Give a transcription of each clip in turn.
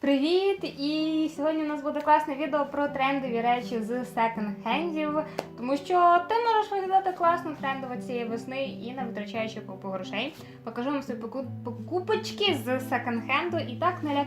Привіт! І сьогодні у нас буде класне відео про трендові речі з секонд-хендів, тому що ти можеш виглядати класно трендово цієї весни і не витрачаючи купу грошей. Покажу вам свої покупочки з секонд-хенду. І так не.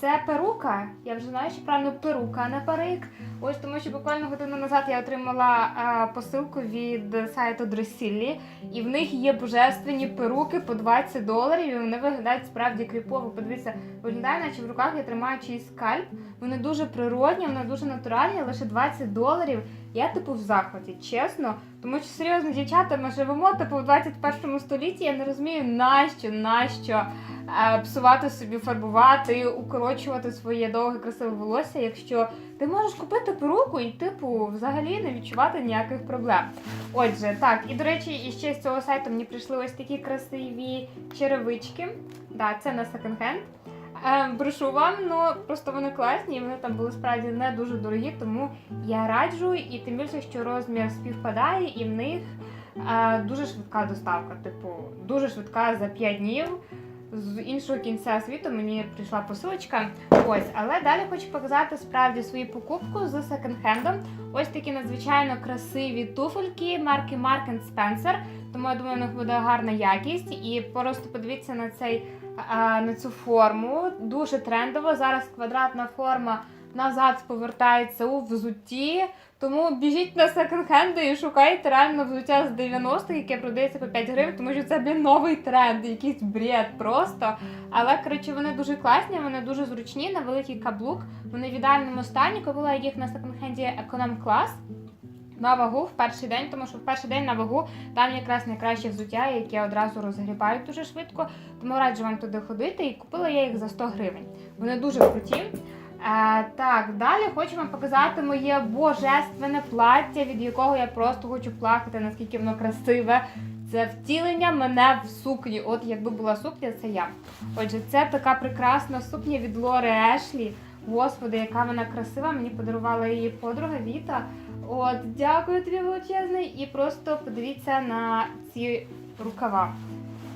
Це перука. Я вже знаю, що правильно перука, а не парик. Ось тому, що буквально годину назад я отримала а, посилку від сайту Дресіллі, і в них є божественні перуки по 20 доларів. І вони виглядають справді кріпово. Подивіться, виглядає, наче в руках я тримаю чийсь скальп. Вони дуже природні, вони дуже натуральні, лише 20 доларів. Я типу в захваті, чесно. Тому що серйозно, дівчата, ми живемо типу в 21 столітті. Я не розумію, нащо, нащо е, псувати собі, фарбувати, укорочувати своє довге красиве волосся, якщо ти можеш купити перуку і, типу, взагалі не відчувати ніяких проблем. Отже, так, і до речі, і ще з цього сайту мені прийшли ось такі красиві черевички. Да, це на секонд-хенд. Е, брешу вам, ну просто вони класні, і вони там були справді не дуже дорогі, тому я раджу, і тим більше, що розмір співпадає, і в них е, дуже швидка доставка. Типу, дуже швидка за 5 днів. З іншого кінця світу мені прийшла посилочка. Ось, але далі хочу показати справді свою покупку з секонд-хендом. Ось такі надзвичайно красиві туфельки марки Mark Spencer. Тому я думаю, у них буде гарна якість. І просто подивіться на цей на цю форму. Дуже трендово. Зараз квадратна форма назад повертається у взутті. Тому біжіть на секонд-хенди і шукайте реально взуття з 90-х, яке продається по 5 гривень, тому що це блін, новий тренд, якийсь бред просто. Але коротше, вони дуже класні, вони дуже зручні, на великий каблук. Вони в ідеальному стані. Купила їх на секонд-хенді Econom Class на вагу в перший день, тому що в перший день на вагу там якраз найкраще взуття, яке одразу розгрібають дуже швидко. Тому раджу вам туди ходити. І купила я їх за 100 гривень. Вони дуже круті. Е, так, далі хочу вам показати моє божественне плаття, від якого я просто хочу плакати, наскільки воно красиве. Це втілення мене в сукні. От якби була сукня, це я. Отже, це така прекрасна сукня від Лори Ешлі. Господи, яка вона красива. Мені подарувала її подруга Віта. От, дякую тобі величезний. І просто подивіться на ці рукава.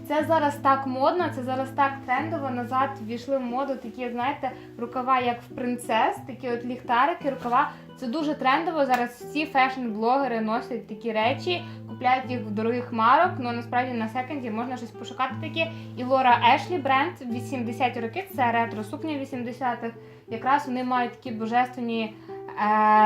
Це зараз так модно, це зараз так трендово. Назад ввійшли в моду такі, знаєте, рукава, як в принцес, такі от ліхтарики, рукава. Це дуже трендово. Зараз всі фешн-блогери носять такі речі, купляють їх в дорогих марок. Ну насправді на секонді можна щось пошукати таке. І Лора Ешлі бренд 80-ті роки, це ретро сукня 80-х. Якраз вони мають такі божественні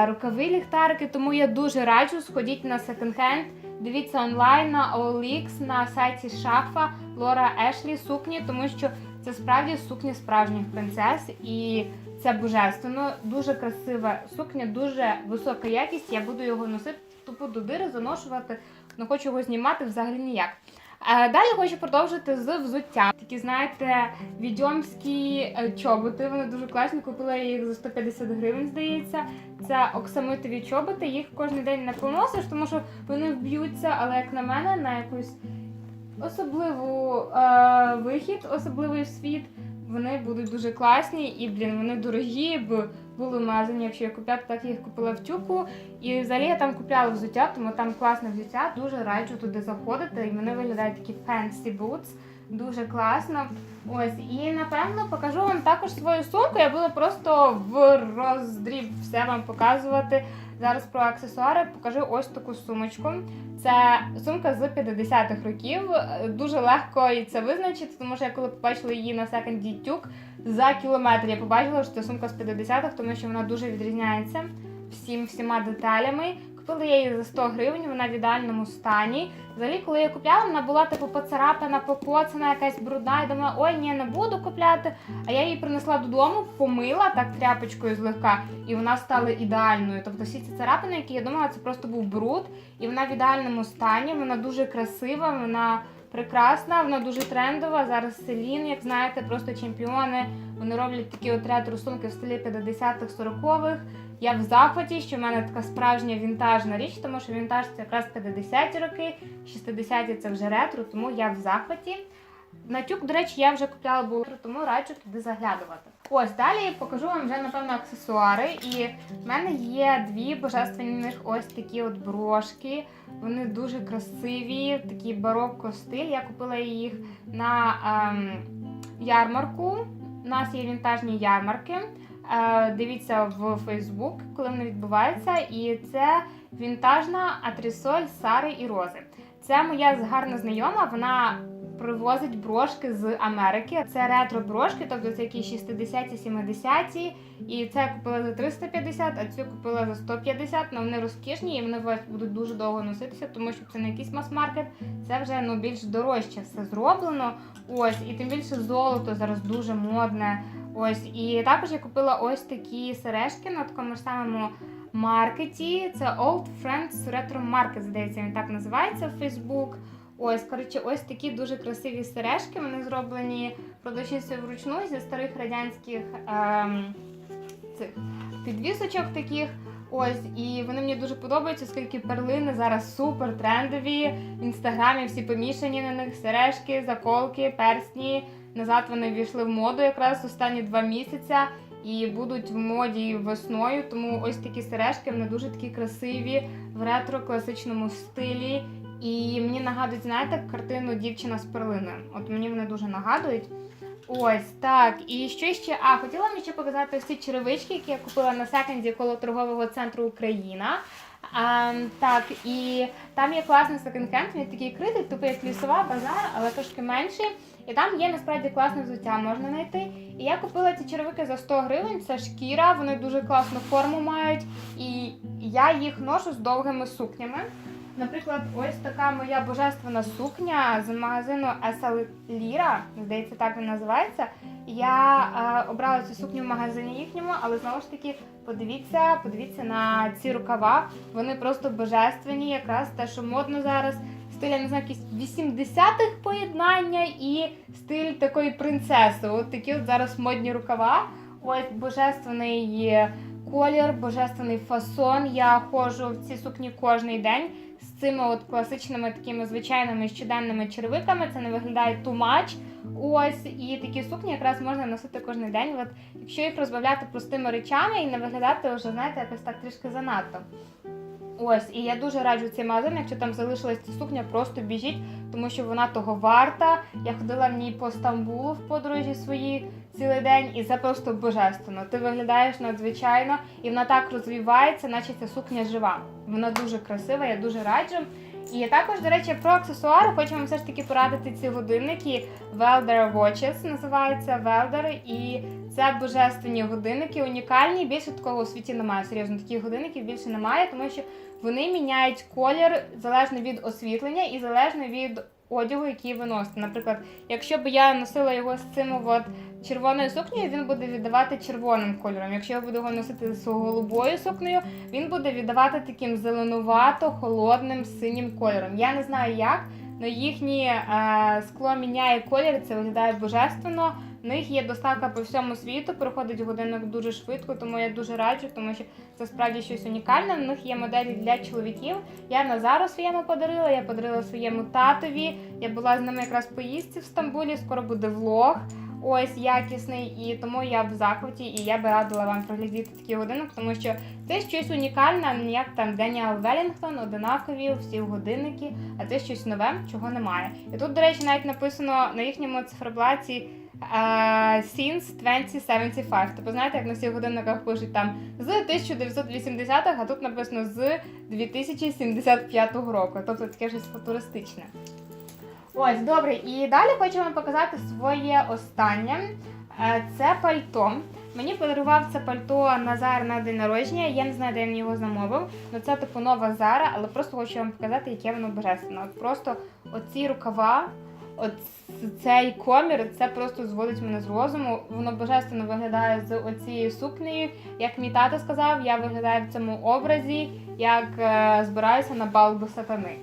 рукави ліхтарики, тому я дуже раджу сходіть на секонд-хенд. Дивіться онлайн на OLX, на сайті Шафа Лора Ешлі сукні, тому що це справді сукні справжніх принцес і це божественно. Дуже красива сукня, дуже висока якість. Я буду його носити тупо до дири, заношувати, не хочу його знімати взагалі ніяк. Е, Далі хочу продовжити з взуттям. Такі, знаєте, відьомські е, чоботи. Вони дуже класні. Купила я їх за 150 гривень, здається. Це оксамитові чоботи. Їх кожен день не поносиш, тому що вони вб'ються, але як на мене, на якусь особливу е, вихід, особливий світ. Вони будуть дуже класні і, блін, вони дорогі, б були в магазині, якщо я купляти, так я їх купила в тюку. І взагалі я там купляла взуття, тому там класне взуття. Дуже раджу туди заходити. І вони виглядають такі fancy boots. Дуже класно. Ось, і напевно покажу вам також свою сумку. Я буду просто в роздріб все вам показувати. Зараз про аксесуари покажу ось таку сумочку. Це сумка з 50-х років. Дуже легко і це визначити, тому що я коли побачила її на секонді тюк за кілометр, я побачила, що це сумка з 50-х, тому що вона дуже відрізняється всім всіма деталями. Купила я її за 100 гривень, вона в ідеальному стані. Взагалі, коли я купляла, вона була типу поцарапана, покоцана, якась брудна. І думала, ой, ні, не буду купляти. А я її принесла додому, помила так тряпочкою злегка, і вона стала ідеальною. Тобто всі ці царапини, які я думала, це просто був бруд, і вона в ідеальному стані, вона дуже красива, вона прекрасна, вона дуже трендова. Зараз Селін, як знаєте, просто чемпіони. Вони роблять такі от ретро-рисунки в стилі 50-х, 40-х. Я в захваті, що в мене така справжня вінтажна річ, тому що вінтаж це якраз 50-ті роки, 60-ті це вже ретро, тому я в захваті. На тюк, до речі, я вже купляла було, тому раджу туди заглядувати. Ось далі покажу вам вже напевно аксесуари. І в мене є дві божественних ось такі от брошки. Вони дуже красиві, такий барокко стиль. Я купила їх на ем, ярмарку У нас є вінтажні ярмарки. Е, Дивіться в Фейсбук, коли вони відбуваються. І це вінтажна атрісоль Сари і Рози. Це моя гарна знайома. Вона привозить брошки з Америки. Це ретро брошки, тобто це якісь 60-ті, 70-ті. І це купила за 350, а цю купила за 150. Ну вони розкішні і вони будуть дуже довго носитися, тому що це не якийсь мас-маркет, це вже ну більш дорожче все зроблено. Ось, і тим більше золото зараз дуже модне. Ось, і також я купила ось такі сережки на такому ж самому маркеті. Це Old Friends Retro Market, здається, він так називається в Facebook. Ось, коротше, ось такі дуже красиві сережки. Вони зроблені продавчинці вручну зі старих радянських ем, цих підвісочок таких. Ось, і вони мені дуже подобаються, оскільки перлини зараз супер трендові. В інстаграмі всі помішані на них сережки, заколки, персні. Назад вони ввійшли в моду якраз останні два місяці і будуть в моді весною. Тому ось такі сережки вони дуже такі красиві в ретро класичному стилі. І мені нагадують, знаєте, картину дівчина з перлиною. От мені вони дуже нагадують. Ось так. І що ще? А, хотіла вам ще показати ці черевички, які я купила на секонді коло торгового центру Україна. А, так, і там є класний секонд-хенд, він такий критий, типу як лісова базар, але трошки менший. І там є насправді класне взуття, можна знайти. І я купила ці черевики за 100 гривень, це шкіра, вони дуже класну форму мають. І я їх ношу з довгими сукнями. Наприклад, ось така моя божественна сукня з магазину Esa Lira, здається, так він називається. Я е, обрала цю сукню в магазині їхньому, але знову ж таки, подивіться, подивіться на ці рукава. Вони просто божественні, якраз те, що модно зараз. Стиль, я не знаю, якісь 80-х поєднання і стиль такої принцеси. От такі от зараз модні рукава. Ось божественний колір, божественний фасон. Я ходжу в ці сукні кожний день з цими от класичними такими звичайними щоденними червиками. Це не виглядає тумач. Ось і такі сукні якраз можна носити кожен день. От якщо їх розбавляти простими речами і не виглядати вже, знаєте, якось так трішки занадто. Ось, і я дуже раджу цей магазин, якщо там залишилась ця сукня, просто біжіть, тому що вона того варта. Я ходила в ній по Стамбулу в подорожі свої цілий день, і це просто божественно. Ти виглядаєш надзвичайно, і вона так розвивається, наче ця сукня жива. Вона дуже красива, я дуже раджу. І також, до речі, про аксесуари хочу вам все ж таки порадити ці годинники. Welder Watches називаються Welder, і це божественні годинники, унікальні. Більше такого у світі немає. Серйозно, таких годинників більше немає, тому що вони міняють колір залежно від освітлення і залежно від одягу, який ви носите. Наприклад, якщо б я носила його з цим от червоною сукнею, він буде віддавати червоним кольором. Якщо я буду його носити з голубою сукнею, він буде віддавати таким зеленувато холодним синім кольором. Я не знаю як, але їхнє е, скло міняє колір, це виглядає божественно. В них є доставка по всьому світу, проходить годинник дуже швидко, тому я дуже раджу, тому що це справді щось унікальне. В них є моделі для чоловіків. Я Назару своєму подарила, я подарила своєму татові. Я була з ними якраз поїздці в Стамбулі. Скоро буде влог. Ось якісний, і тому я в захваті, і я би радила вам проглядіти такий годинник, тому що це щось унікальне, як там Деніел Велінгтон, одинакові всі годинники, а це щось нове, чого немає. І тут, до речі, навіть написано на їхньому циферблаті е, Since 2075. Тобто, знаєте, як на всіх годинниках пишуть там з 1980-х, а тут написано з 2075 року. Тобто таке щось футуристичне. Ось, добре, і далі хочу вам показати своє останнє. Е, Це пальто. Мені подарував це пальто Назар на день народження. Я не знаю, де він його замовив. але це типу нова Зара, але просто хочу вам показати, яке воно божественне. От просто оці рукава, от цей комір, це просто зводить мене з розуму. Воно божественно виглядає з оцією сукнею. Як мій тато сказав, я виглядаю в цьому образі, як е, збираюся на бал до сатани.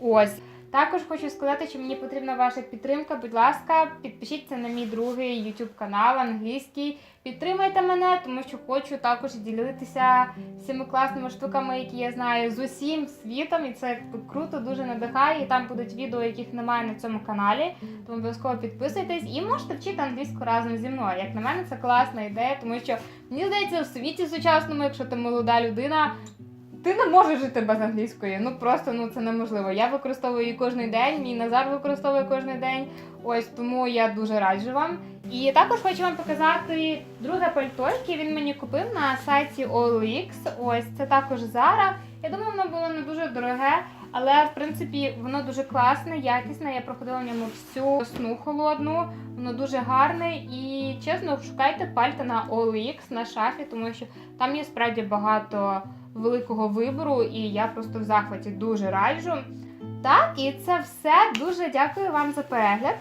Ось. Також хочу сказати, що мені потрібна ваша підтримка. Будь ласка, підпишіться на мій другий YouTube канал англійський. Підтримайте мене, тому що хочу також ділитися всіми класними штуками, які я знаю з усім світом. І це круто, дуже надихає. І там будуть відео, яких немає на цьому каналі. Тому обов'язково підписуйтесь і можете вчити англійську разом зі мною. Як на мене, це класна ідея, тому що мені здається, в світі сучасному, якщо ти молода людина. Ти не можеш жити без англійської. Ну просто ну це неможливо. Я використовую її кожен день, мій Назар використовує кожен день. Ось тому я дуже раджу вам. І також хочу вам показати друге пальто, яке він мені купив на сайті OLX. Ось це також Zara. Я думаю, воно було не дуже дороге, але в принципі воно дуже класне, якісне. Я проходила в ньому всю сну холодну. Воно дуже гарне і чесно, шукайте пальта на OLX на шафі, тому що там є справді багато великого вибору, і я просто в захваті дуже раджу. Так, і це все. Дуже дякую вам за перегляд.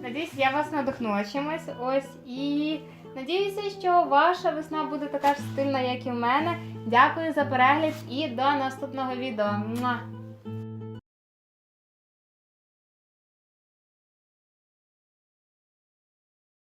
Надіюсь, я вас надихнула чимось. Ось і надіюся, що ваша весна буде така ж стильна, як і в мене. Дякую за перегляд і до наступного відео.